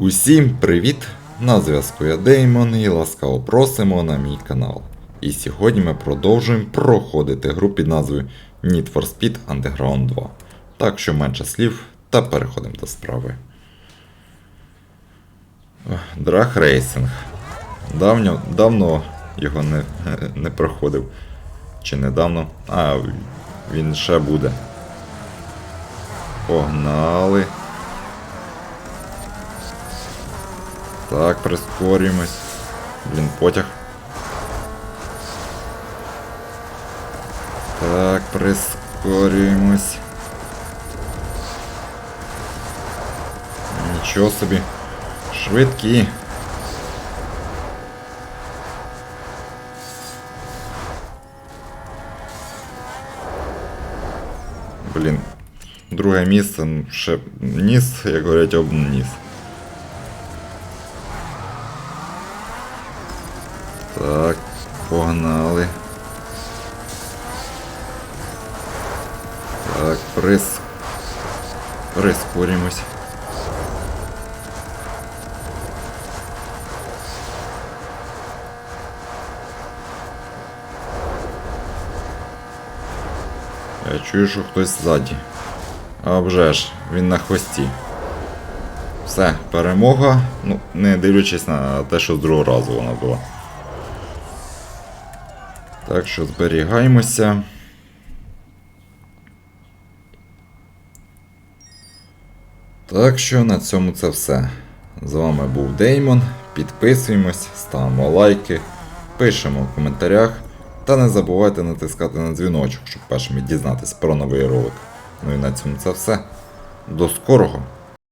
Усім привіт! На зв'язку я Деймон і ласкаво просимо на мій канал. І сьогодні ми продовжуємо проходити гру під назвою Need for Speed Underground 2. Так що менше слів та переходимо до справи. Драг рейсинг. Давньо, давно його не, не проходив. Чи недавно? А, він ще буде. Погнали. Так, прискорюємось. Блін, потяг. Так, прискорюємось. Нічого собі. Швидкі. Блін. Друге місце ну, ще ніс, як говорять, об Так, погнали. Так, прис... прискорімось. Я чую, що хтось ззаді. А вже ж, він на хвості. Все, перемога. Ну, не дивлячись на те, що з другого разу вона була. Так що зберігаємося. Так що на цьому це все. З вами був Деймон. Підписуємось, ставимо лайки, пишемо в коментарях. Та не забувайте натискати на дзвіночок, щоб першими дізнатися про новий ролик. Ну і на цьому це все. До скорого!